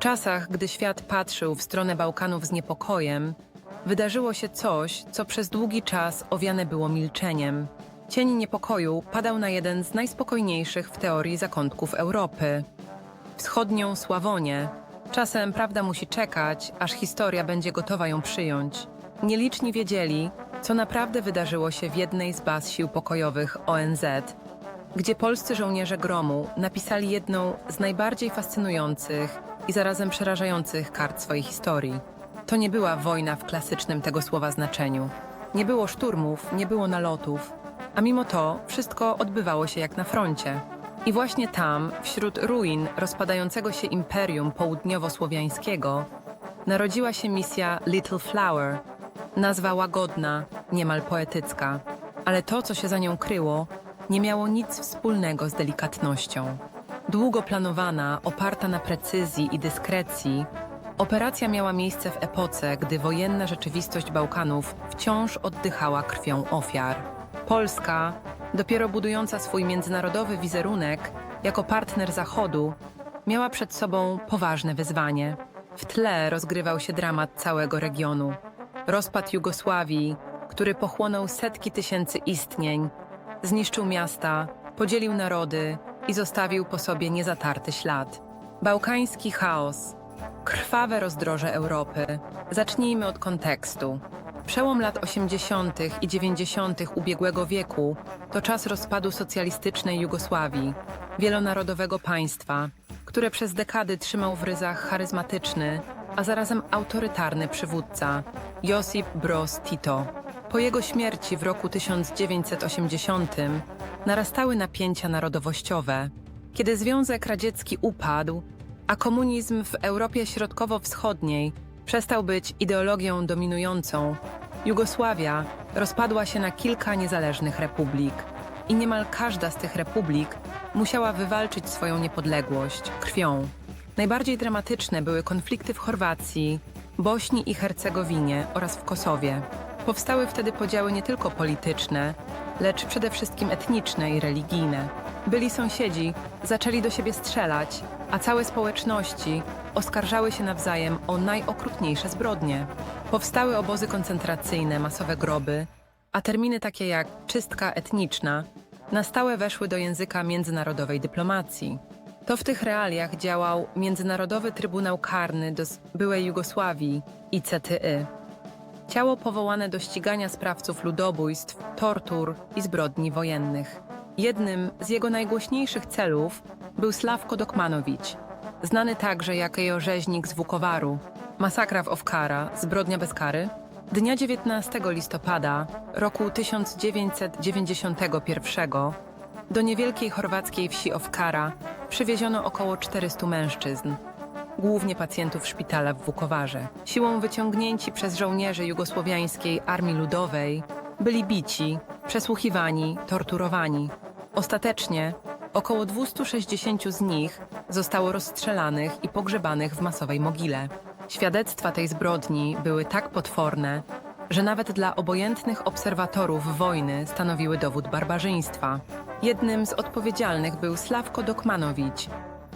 czasach, gdy świat patrzył w stronę Bałkanów z niepokojem, wydarzyło się coś, co przez długi czas owiane było milczeniem. Cień niepokoju padał na jeden z najspokojniejszych w teorii zakątków Europy wschodnią Sławonię. Czasem prawda musi czekać, aż historia będzie gotowa ją przyjąć. Nieliczni wiedzieli, co naprawdę wydarzyło się w jednej z baz sił pokojowych ONZ, gdzie polscy żołnierze gromu napisali jedną z najbardziej fascynujących i zarazem przerażających kart swojej historii. To nie była wojna w klasycznym tego słowa znaczeniu. Nie było szturmów, nie było nalotów, a mimo to wszystko odbywało się jak na froncie. I właśnie tam, wśród ruin rozpadającego się imperium południowo-słowiańskiego, narodziła się misja Little Flower, nazwa łagodna, niemal poetycka, ale to, co się za nią kryło, nie miało nic wspólnego z delikatnością. Długo planowana, oparta na precyzji i dyskrecji, operacja miała miejsce w epoce, gdy wojenna rzeczywistość Bałkanów wciąż oddychała krwią ofiar. Polska, dopiero budująca swój międzynarodowy wizerunek jako partner Zachodu, miała przed sobą poważne wyzwanie. W tle rozgrywał się dramat całego regionu. Rozpad Jugosławii, który pochłonął setki tysięcy istnień, zniszczył miasta, podzielił narody i zostawił po sobie niezatarty ślad. Bałkański chaos, krwawe rozdroże Europy. Zacznijmy od kontekstu. Przełom lat 80. i 90. ubiegłego wieku to czas rozpadu socjalistycznej Jugosławii, wielonarodowego państwa, które przez dekady trzymał w ryzach charyzmatyczny, a zarazem autorytarny przywódca Josip Broz Tito. Po jego śmierci w roku 1980 narastały napięcia narodowościowe. Kiedy Związek Radziecki upadł, a komunizm w Europie Środkowo-Wschodniej przestał być ideologią dominującą, Jugosławia rozpadła się na kilka niezależnych republik i niemal każda z tych republik musiała wywalczyć swoją niepodległość krwią. Najbardziej dramatyczne były konflikty w Chorwacji, Bośni i Hercegowinie oraz w Kosowie. Powstały wtedy podziały nie tylko polityczne, lecz przede wszystkim etniczne i religijne. Byli sąsiedzi zaczęli do siebie strzelać, a całe społeczności oskarżały się nawzajem o najokrutniejsze zbrodnie. Powstały obozy koncentracyjne, masowe groby, a terminy takie jak czystka etniczna na stałe weszły do języka międzynarodowej dyplomacji. To w tych realiach działał Międzynarodowy Trybunał Karny do byłej Jugosławii ICTY. Ciało powołane do ścigania sprawców ludobójstw, tortur i zbrodni wojennych. Jednym z jego najgłośniejszych celów był Sławko Dokmanowicz, znany także jako rzeźnik z Wukowaru. Masakra w Owkara, zbrodnia bez kary. Dnia 19 listopada roku 1991 do niewielkiej chorwackiej wsi Owkara przywieziono około 400 mężczyzn, głównie pacjentów szpitala w Wukowarze. Siłą wyciągnięci przez żołnierzy jugosłowiańskiej Armii Ludowej byli bici, przesłuchiwani, torturowani. Ostatecznie około 260 z nich zostało rozstrzelanych i pogrzebanych w masowej mogile. Świadectwa tej zbrodni były tak potworne, że nawet dla obojętnych obserwatorów wojny stanowiły dowód barbarzyństwa. Jednym z odpowiedzialnych był Sławko Dokmanowicz,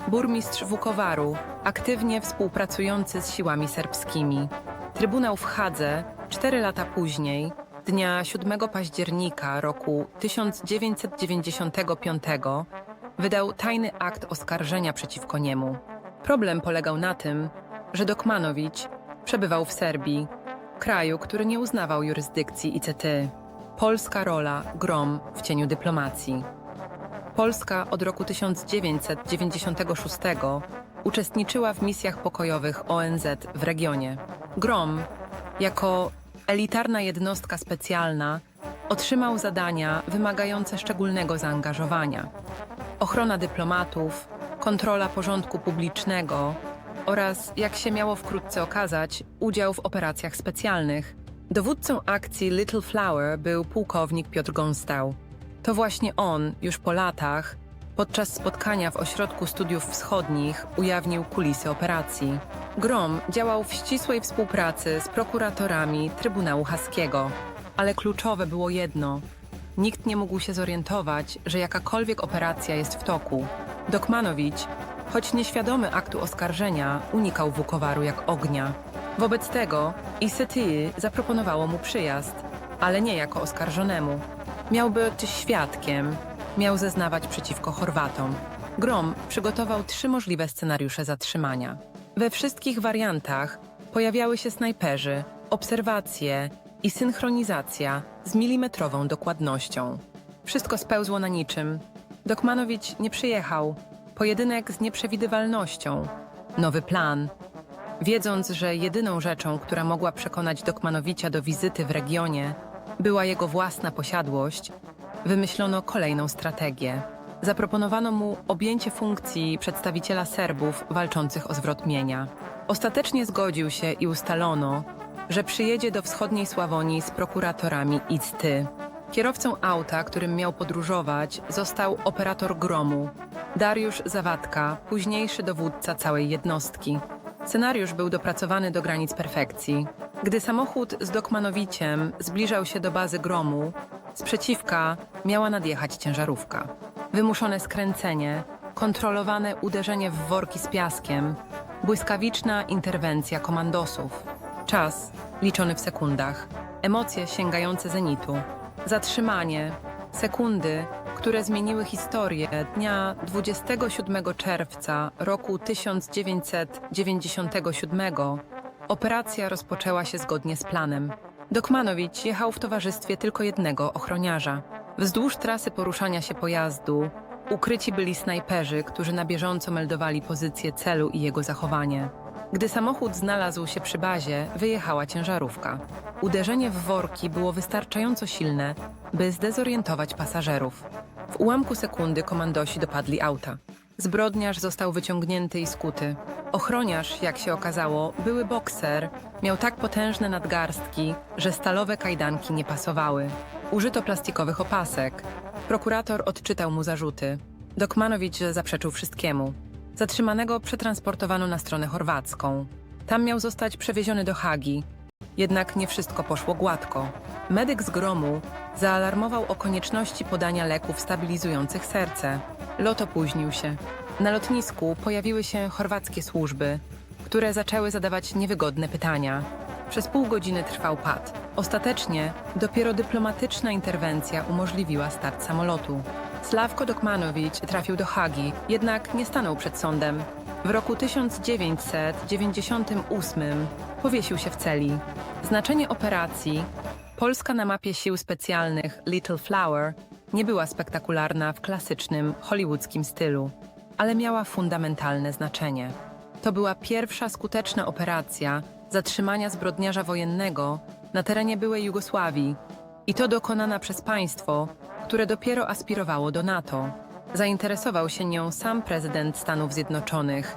burmistrz Wukowaru, aktywnie współpracujący z siłami serbskimi. Trybunał w Hadze cztery lata później, dnia 7 października roku 1995, wydał tajny akt oskarżenia przeciwko niemu. Problem polegał na tym, że Dokmanowicz przebywał w Serbii, kraju, który nie uznawał jurysdykcji ICT. Polska rola grom w cieniu dyplomacji. Polska od roku 1996 uczestniczyła w misjach pokojowych ONZ w regionie. GROM, jako elitarna jednostka specjalna, otrzymał zadania wymagające szczególnego zaangażowania. Ochrona dyplomatów, kontrola porządku publicznego oraz, jak się miało wkrótce okazać, udział w operacjach specjalnych. Dowódcą akcji Little Flower był pułkownik Piotr Gąstał. To właśnie on, już po latach, podczas spotkania w Ośrodku Studiów Wschodnich ujawnił kulisy operacji. Grom działał w ścisłej współpracy z prokuratorami Trybunału Haskiego. Ale kluczowe było jedno. Nikt nie mógł się zorientować, że jakakolwiek operacja jest w toku. Dokmanowicz, Choć nieświadomy aktu oskarżenia, unikał Wukowaru jak ognia. Wobec tego ICTY zaproponowało mu przyjazd, ale nie jako oskarżonemu. Miał być świadkiem, miał zeznawać przeciwko Chorwatom. Grom przygotował trzy możliwe scenariusze zatrzymania. We wszystkich wariantach pojawiały się snajperzy, obserwacje i synchronizacja z milimetrową dokładnością. Wszystko spełzło na niczym. Dokmanowicz nie przyjechał. Pojedynek z nieprzewidywalnością. Nowy plan. Wiedząc, że jedyną rzeczą, która mogła przekonać Dokmanowicza do wizyty w regionie, była jego własna posiadłość, wymyślono kolejną strategię. Zaproponowano mu objęcie funkcji przedstawiciela Serbów walczących o zwrot mienia. Ostatecznie zgodził się i ustalono, że przyjedzie do wschodniej Sławonii z prokuratorami ICTY. Kierowcą auta, którym miał podróżować, został operator gromu, Dariusz Zawadka, późniejszy dowódca całej jednostki. Scenariusz był dopracowany do granic perfekcji. Gdy samochód z Dokmanowiciem zbliżał się do bazy gromu, z przeciwka miała nadjechać ciężarówka. Wymuszone skręcenie, kontrolowane uderzenie w worki z piaskiem, błyskawiczna interwencja komandosów. Czas liczony w sekundach, emocje sięgające zenitu, zatrzymanie, sekundy, które zmieniły historię dnia 27 czerwca roku 1997. Operacja rozpoczęła się zgodnie z planem. Dokmanowicz jechał w towarzystwie tylko jednego ochroniarza. Wzdłuż trasy poruszania się pojazdu ukryci byli snajperzy, którzy na bieżąco meldowali pozycję celu i jego zachowanie. Gdy samochód znalazł się przy bazie, wyjechała ciężarówka. Uderzenie w worki było wystarczająco silne, by zdezorientować pasażerów. W ułamku sekundy komandosi dopadli auta. Zbrodniarz został wyciągnięty i skuty. Ochroniarz, jak się okazało, były bokser, miał tak potężne nadgarstki, że stalowe kajdanki nie pasowały. Użyto plastikowych opasek. Prokurator odczytał mu zarzuty. Dokmanowicz zaprzeczył wszystkiemu. Zatrzymanego przetransportowano na stronę chorwacką. Tam miał zostać przewieziony do Hagi. Jednak nie wszystko poszło gładko. Medyk z gromu zaalarmował o konieczności podania leków stabilizujących serce. Lot opóźnił się. Na lotnisku pojawiły się chorwackie służby, które zaczęły zadawać niewygodne pytania. Przez pół godziny trwał pad. Ostatecznie dopiero dyplomatyczna interwencja umożliwiła start samolotu. Sławko Dokmanowicz trafił do Hagi, jednak nie stanął przed sądem. W roku 1998 powiesił się w celi. Znaczenie operacji Polska na mapie sił specjalnych Little Flower nie była spektakularna w klasycznym hollywoodzkim stylu, ale miała fundamentalne znaczenie. To była pierwsza skuteczna operacja zatrzymania zbrodniarza wojennego na terenie byłej Jugosławii i to dokonana przez państwo, które dopiero aspirowało do NATO. Zainteresował się nią sam prezydent Stanów Zjednoczonych,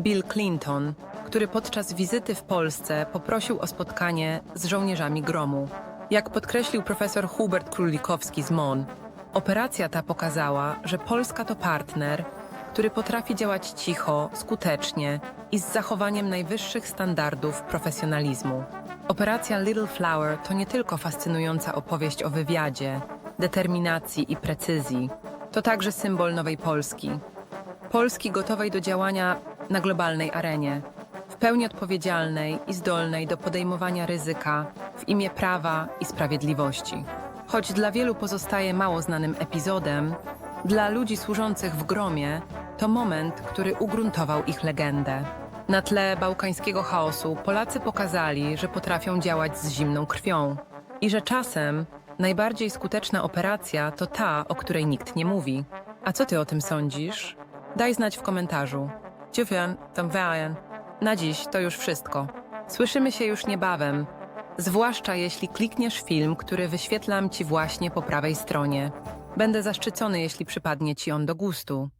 Bill Clinton, który podczas wizyty w Polsce poprosił o spotkanie z żołnierzami gromu. Jak podkreślił profesor Hubert Królikowski z MON, operacja ta pokazała, że Polska to partner, który potrafi działać cicho, skutecznie i z zachowaniem najwyższych standardów profesjonalizmu. Operacja Little Flower to nie tylko fascynująca opowieść o wywiadzie, determinacji i precyzji, to także symbol nowej Polski. Polski gotowej do działania na globalnej arenie, w pełni odpowiedzialnej i zdolnej do podejmowania ryzyka w imię prawa i sprawiedliwości. Choć dla wielu pozostaje mało znanym epizodem, dla ludzi służących w gromie to moment, który ugruntował ich legendę. Na tle bałkańskiego chaosu Polacy pokazali, że potrafią działać z zimną krwią i że czasem najbardziej skuteczna operacja to ta, o której nikt nie mówi. A co ty o tym sądzisz? Daj znać w komentarzu. Dziękuję, tam. Na dziś to już wszystko. Słyszymy się już niebawem, zwłaszcza jeśli klikniesz film, który wyświetlam ci właśnie po prawej stronie. Będę zaszczycony, jeśli przypadnie ci on do gustu.